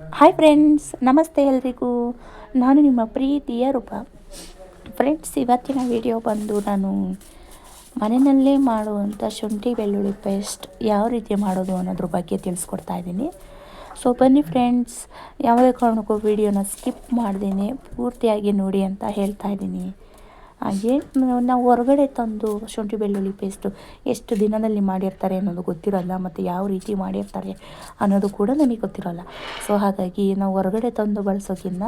Hi friends ನಮಸ್ತೆ ಎಲ್ರಿಗೂ. ನಾನು ನಿಮ್ಮ ಪ್ರೀತಿಯ ರೂಪ. ಫ್ರೆಂಡ್ಸ್ ಇವತ್ತಿನ ವಿಡಿಯೋ ಬಂದು ನಾನು ಮನೆಯಲ್ಲೇ ಮಾಡುವಂಥ ಶುಂಠಿ ಬೆಳ್ಳುಳ್ಳಿ ಪೇಸ್ಟ್ ಯಾವ ರೀತಿ ಮಾಡೋದು ಅನ್ನೋದ್ರ ಬಗ್ಗೆ ತಿಳಿಸ್ಕೊಡ್ತಾ ಇದ್ದೀನಿ. ಸೊ ಬನ್ನಿ ಫ್ರೆಂಡ್ಸ್ ಯಾವುದೇ ಕಾರಣಕ್ಕೂ ವಿಡಿಯೋನ ಸ್ಕಿಪ್ ಮಾಡ್ದೇನೆ, ಪೂರ್ತಿಯಾಗಿ ನೋಡಿ ಅಂತ ಹೇಳ್ತಾ ಇದ್ದೀನಿ. ಹಾಗೆ ನಾವು ಹೊರಗಡೆ ತಂದು ಶುಂಠಿ ಬೆಳ್ಳುಳ್ಳಿ ಪೇಸ್ಟು ಎಷ್ಟು ದಿನದಲ್ಲಿ ಮಾಡಿರ್ತಾರೆ ಅನ್ನೋದು ಗೊತ್ತಿರೋಲ್ಲ, ಮತ್ತು ಯಾವ ರೀತಿ ಮಾಡಿರ್ತಾರೆ ಅನ್ನೋದು ಕೂಡ ನಮಗೆ ಗೊತ್ತಿರೋಲ್ಲ. ಸೊ ಹಾಗಾಗಿ ನಾವು ಹೊರಗಡೆ ತಂದು ಬಳಸೋಕ್ಕಿಂತ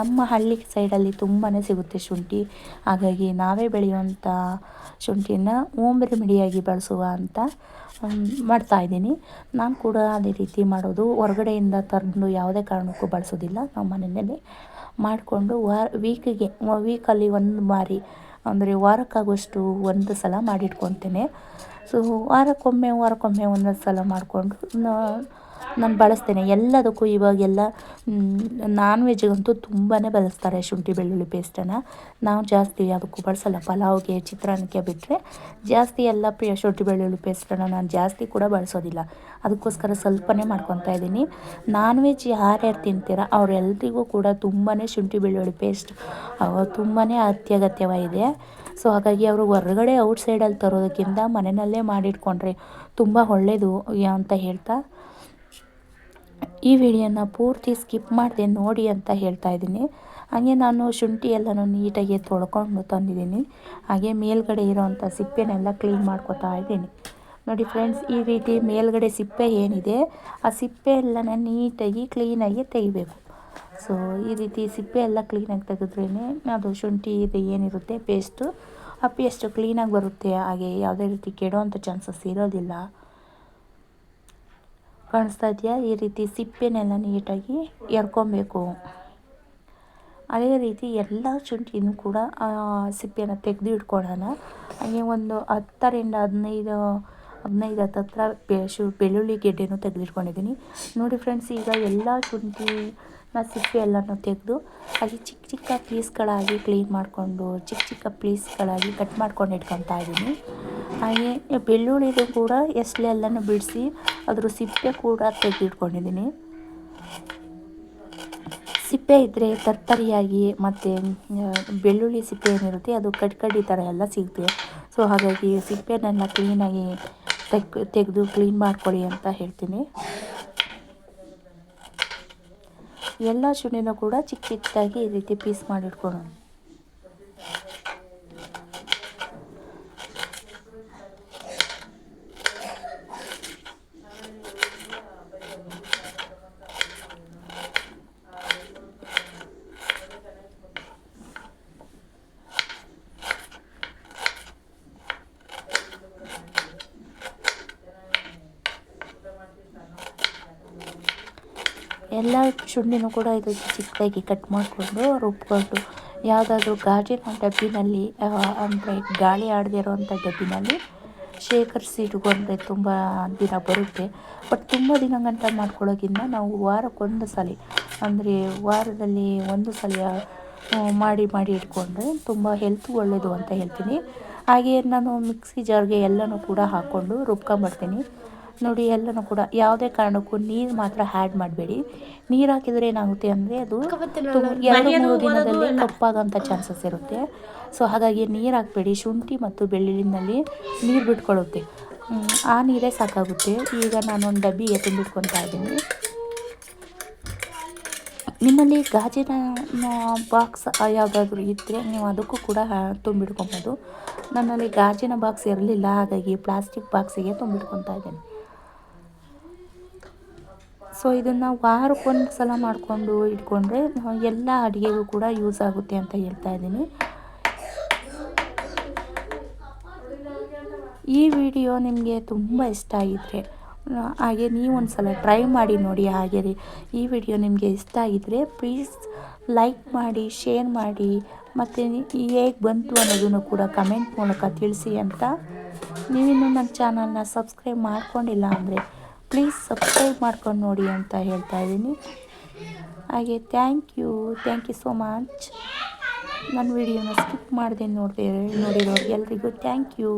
ನಮ್ಮ ಹಳ್ಳಿ ಸೈಡಲ್ಲಿ ತುಂಬಾ ಸಿಗುತ್ತೆ ಶುಂಠಿ. ಹಾಗಾಗಿ ನಾವೇ ಬೆಳೆಯುವಂಥ ಶುಂಠಿನ ಓಮ್ ರೆಮಿಡಿಯಾಗಿ ಬಳಸುವ ಅಂತ ಮಾಡ್ತಾಯಿದ್ದೀನಿ ನಾನು ಕೂಡ ಅದೇ ರೀತಿ ಮಾಡೋದು. ಹೊರಗಡೆಯಿಂದ ತಂದು ಯಾವುದೇ ಕಾರಣಕ್ಕೂ ಬಳಸೋದಿಲ್ಲ. ನಾವು ಮನೆಯಲ್ಲೇ ಮಾಡಿಕೊಂಡು ವಾರ ವೀಕಿಗೆ ವೀಕಲ್ಲಿ ಒಂದು ಬಾರಿ ಅಂದರೆ ವಾರಕ್ಕಾಗುವಷ್ಟು ಒಂದು ಸಲ ಮಾಡಿಟ್ಕೊತೇನೆ. ಸೊ ವಾರಕ್ಕೊಮ್ಮೆ ವಾರಕ್ಕೊಮ್ಮೆ ಒಂದೊಂದು ಸಲ ಮಾಡಿಕೊಂಡು ನಾನು ಬಳಸ್ತೇನೆ. ಎಲ್ಲದಕ್ಕೂ ಇವಾಗೆಲ್ಲ ನಾನ್ ವೆಜ್ಗಂತೂ ತುಂಬಾ ಬಳಸ್ತಾರೆ ಶುಂಠಿ ಬೆಳ್ಳುಳ್ಳಿ ಪೇಸ್ಟನ್ನು ನಾವು ಜಾಸ್ತಿ ಅದಕ್ಕೂ ಬಳಸಲ್ಲ. ಪಲಾವ್ಗೆ, ಚಿತ್ರಾನ್ನಕ್ಕೆ ಬಿಟ್ಟರೆ ಜಾಸ್ತಿ ಎಲ್ಲ ಶುಂಠಿ ಬೆಳ್ಳುಳ್ಳಿ ಪೇಸ್ಟನ್ನು ನಾನು ಜಾಸ್ತಿ ಕೂಡ ಬಳಸೋದಿಲ್ಲ. ಅದಕ್ಕೋಸ್ಕರ ಸ್ವಲ್ಪನೇ ಮಾಡ್ಕೊತಾ ಇದ್ದೀನಿ. ನಾನ್ ವೆಜ್ ಯಾರ್ಯಾರು ತಿಂತೀರ ಅವರೆಲ್ಲರಿಗೂ ಕೂಡ ತುಂಬಾ ಶುಂಠಿ ಬೆಳ್ಳುಳ್ಳಿ ಪೇಸ್ಟ್ ತುಂಬಾ ಅತ್ಯಗತ್ಯವಾಗಿದೆ. ಸೊ, ಹಾಗಾಗಿ ಅವರು ಹೊರಗಡೆ ಔಟ್ಸೈಡಲ್ಲಿ ತರೋದಕ್ಕಿಂತ ಮನೆಯಲ್ಲೇ ಮಾಡಿಟ್ಕೊಂಡ್ರೆ ತುಂಬ ಒಳ್ಳೆಯದು ಅಂತ ಹೇಳ್ತಾ ಈ ವಿಡಿಯೋನ ಪೂರ್ತಿ ಸ್ಕಿಪ್ ಮಾಡಿದೆ ನೋಡಿ ಅಂತ ಹೇಳ್ತಾ ಇದ್ದೀನಿ. ಹಾಗೆ ನಾನು ಶುಂಠಿ ಎಲ್ಲನೂ ನೀಟಾಗಿ ತೊಳ್ಕೊಂಡು ತಂದಿದ್ದೀನಿ. ಹಾಗೆ ಮೇಲ್ಗಡೆ ಇರೋವಂಥ ಸಿಪ್ಪೆನೆಲ್ಲ ಕ್ಲೀನ್ ಮಾಡ್ಕೊತಾ ಇದ್ದೀನಿ. ನೋಡಿ ಫ್ರೆಂಡ್ಸ್ ಈ ರೀತಿ ಮೇಲ್ಗಡೆ ಸಿಪ್ಪೆ ಏನಿದೆ, ಆ ಸಿಪ್ಪೆ ಎಲ್ಲನ ನೀಟಾಗಿ ಕ್ಲೀನಾಗಿ ತೆಗಿಬೇಕು. ಸೊ ಈ ರೀತಿ ಸಿಪ್ಪೆ ಎಲ್ಲ ಕ್ಲೀನಾಗಿ ತೆಗೆದ್ರೇ ಅದು ಶುಂಠಿ ಇದು ಏನಿರುತ್ತೆ ಪೇಸ್ಟು ಆ ಪೇಸ್ಟು ಕ್ಲೀನಾಗಿ ಬರುತ್ತೆ. ಹಾಗೆ ಯಾವುದೇ ರೀತಿ ಕೆಡೋವಂಥ ಚಾನ್ಸಸ್ ಇರೋದಿಲ್ಲ. ಕಾಣಿಸ್ತಾ ಇದೆಯಾ? ಈ ರೀತಿ ಸಿಪ್ಪೆನೆಲ್ಲ ನೀಟಾಗಿ ಎರ್ಕೊಬೇಕು. ಅದೇ ರೀತಿ ಎಲ್ಲ ಶುಂಠಿನೂ ಕೂಡ ಸಿಪ್ಪೆನ ತೆಗೆದು ಇಟ್ಕೊಳ್ಳೋಣ ಹಾಗೆ ಒಂದು ಹತ್ತರಿಂದ ಹದಿನೈದು ಹದಿನೈದು ಹತ್ತತ್ರ ಶು ಬೆಳ್ಳುಳ್ಳಿ ಗೆಡ್ಡೆನೂ ತೆಗೆದಿಟ್ಕೊಂಡಿದ್ದೀನಿ. ನೋಡಿ ಫ್ರೆಂಡ್ಸ್, ಈಗ ಎಲ್ಲ ಶುಂಠಿನ ಸಿಪ್ಪೆ ಎಲ್ಲನೂ ತೆಗೆದು ಹಾಗೆ ಚಿಕ್ಕ ಚಿಕ್ಕ ಪೀಸ್ಗಳಾಗಿ ಕ್ಲೀನ್ ಮಾಡಿಕೊಂಡು, ಚಿಕ್ಕ ಚಿಕ್ಕ ಪೀಸ್ಗಳಾಗಿ ಕಟ್ ಮಾಡ್ಕೊಂಡು ಇಟ್ಕೊತಾ ಇದ್ದೀನಿ. ಹಾಗೆ ಬೆಳ್ಳುಳ್ಳಿದು ಕೂಡ ಎಸ್ಲೆಲ್ಲನೂ ಬಿಡಿಸಿ ಅದ್ರ ಸಿಪ್ಪೆ ಕೂಡ ತೆಗೆದಿಟ್ಕೊಂಡಿದ್ದೀನಿ ಸಿಪ್ಪೆ ಇದ್ದರೆ ತರ್ತರಿಯಾಗಿ ಮತ್ತು ಬೆಳ್ಳುಳ್ಳಿ ಸಿಪ್ಪೆ ಏನಿರುತ್ತೆ ಅದು ಕಡ್ಕಡ್ಡಿ ಥರ ಎಲ್ಲ ಸಿಗುತ್ತೆ. ಸೊ, ಹಾಗಾಗಿ ಸಿಪ್ಪೆನೆಲ್ಲ ಕ್ಲೀನಾಗಿ ತೆಗ್ ತೆಗೆದು ಕ್ಲೀನ್ ಮಾಡ್ಕೊಳ್ಳಿ ಅಂತ ಹೇಳ್ತೀನಿ. ಎಲ್ಲ ಶುಂಠಿನೂ ಕೂಡ ಚಿಕ್ಕ ಚಿಕ್ಕದಾಗಿ ಈ ರೀತಿ ಪೀಸ್ ಮಾಡಿಟ್ಕೊಳ್ಳೋಣ ಎಲ್ಲ ಶುಂಠಿನೂ ಕೂಡ ಇದು ಚಿಕ್ಕದಾಗಿ ಕಟ್ ಮಾಡಿಕೊಂಡು ರುಬ್ಕೊಂಡು ಯಾವುದಾದ್ರೂ ಗಾಜಿನ ಡಬ್ಬಿನಲ್ಲಿ ಅಂದರೆ ಗಾಳಿ ಆಡದೇ ಇರೋವಂಥ ಡಬ್ಬಿನಲ್ಲಿ ಶೇಖರಿಸಿ ಇಟ್ಕೊಂಡ್ರೆ ತುಂಬ ದಿನ ಬರುತ್ತೆ. ಬಟ್ ತುಂಬ ದಿನ ಗಂಟ ಮಾಡ್ಕೊಳ್ಳೋಕ್ಕಿಂತ ನಾವು ವಾರಕ್ಕೊಂದು ಸಲ, ಅಂದರೆ ವಾರದಲ್ಲಿ ಒಂದು ಸಲ ಮಾಡಿ ಮಾಡಿ ಇಟ್ಕೊಂಡ್ರೆ ತುಂಬ ಹೆಲ್ತ್ ಒಳ್ಳೆಯದು ಅಂತ ಹೇಳ್ತೀನಿ. ಹಾಗೆ ನಾನು ಮಿಕ್ಸಿ ಜಾರ್ಗೆ ಎಲ್ಲನೂ ಕೂಡ ಹಾಕ್ಕೊಂಡು ರುಬ್ಕೊಂಬರ್ತೀನಿ. ನೋಡಿ ಎಲ್ಲನೂ ಕೂಡ ಯಾವುದೇ ಕಾರಣಕ್ಕೂ ನೀರು ಮಾತ್ರ ಆ್ಯಡ್ ಮಾಡಬೇಡಿ. ನೀರು ಹಾಕಿದರೆ ಏನಾಗುತ್ತೆ ಅಂದರೆ ಅದು ಎರಡು ಮೂರು ದಿನದಲ್ಲಿ ಕಪ್ಪಾಗೋಂಥ ಚಾನ್ಸಸ್ ಇರುತ್ತೆ. ಸೊ ಹಾಗಾಗಿ ನೀರು ಹಾಕಬೇಡಿ. ಶುಂಠಿ ಮತ್ತು ಬೆಳ್ಳುಳ್ಳಿನಲ್ಲಿ ನೀರು ಬಿಟ್ಕೊಳ್ಳುತ್ತೆ. ಆ ನೀರೇ ಸಾಕಾಗುತ್ತೆ. ಈಗ ನಾನು ಒಂದು ಡಬ್ಬಿಗೆ ತುಂಬಿಟ್ಕೊತಾ ಇದ್ದೀನಿ. ನಿಮ್ಮಲ್ಲಿ ಗಾಜಿನ ಬಾಕ್ಸ್ ಯಾವುದಾದ್ರೂ ಇದ್ದರೆ ನೀವು ಅದಕ್ಕೂ ಕೂಡ ತುಂಬಿಟ್ಕೊಬೋದು. ನನ್ನಲ್ಲಿ ಗಾಜಿನ ಬಾಕ್ಸ್ ಇರಲಿಲ್ಲ ಹಾಗಾಗಿ ಪ್ಲಾಸ್ಟಿಕ್ ಬಾಕ್ಸಿಗೆ ತುಂಬಿಟ್ಕೊತಾ ಇದ್ದೀನಿ. ಸೊ ಇದನ್ನು ವಾರಕ್ಕೊಂದು ಸಲ ಮಾಡಿಕೊಂಡು ಇಟ್ಕೊಂಡ್ರೆ, ಎಲ್ಲ ಅಡುಗೆಗೂ ಕೂಡ ಯೂಸ್ ಆಗುತ್ತೆ ಅಂತ ಹೇಳ್ತಾ ಇದ್ದೀನಿ. ಈ ವಿಡಿಯೋ ನಿಮಗೆ ತುಂಬ ಇಷ್ಟ ಆಗಿದ್ರೆ, ಹಾಗೆ ನೀವು ಒಂದು ಸಲ ಟ್ರೈ ಮಾಡಿ ನೋಡಿ ಹಾಗೆ ಈ ವಿಡಿಯೋ ನಿಮಗೆ ಇಷ್ಟ ಆಗಿದ್ರೆ ಪ್ಲೀಸ್ ಲೈಕ್ ಮಾಡಿ ಶೇರ್ ಮಾಡಿ, ಮತ್ತು ಹೇಗೆ ಬಂತು ಅನ್ನೋದನ್ನು ಕೂಡ ಕಮೆಂಟ್ ಮೂಲಕ ತಿಳಿಸಿ ಅಂತ. ನೀವಿನ್ನೂ ನನ್ನ ಚಾನಲ್ನ ಸಬ್ಸ್ಕ್ರೈಬ್ ಮಾಡ್ಕೊಂಡಿಲ್ಲ ಅಂದರೆ ಪ್ಲೀಸ್ ಸಬ್ಸ್ಕ್ರೈಬ್ ಮಾಡ್ಕೊಂಡು ನೋಡಿ ಅಂತ ಹೇಳ್ತಾ ಇದ್ದೀನಿ. ಹಾಗೆ thank you thank you so much ನನ್ನ ವಿಡಿಯೋನ ಸ್ಕಿಪ್ ಮಾಡಿದೆ ನೋಡಿದೆ ನೋಡಿರೋರು ಎಲ್ರಿಗೂ ಥ್ಯಾಂಕ್ ಯು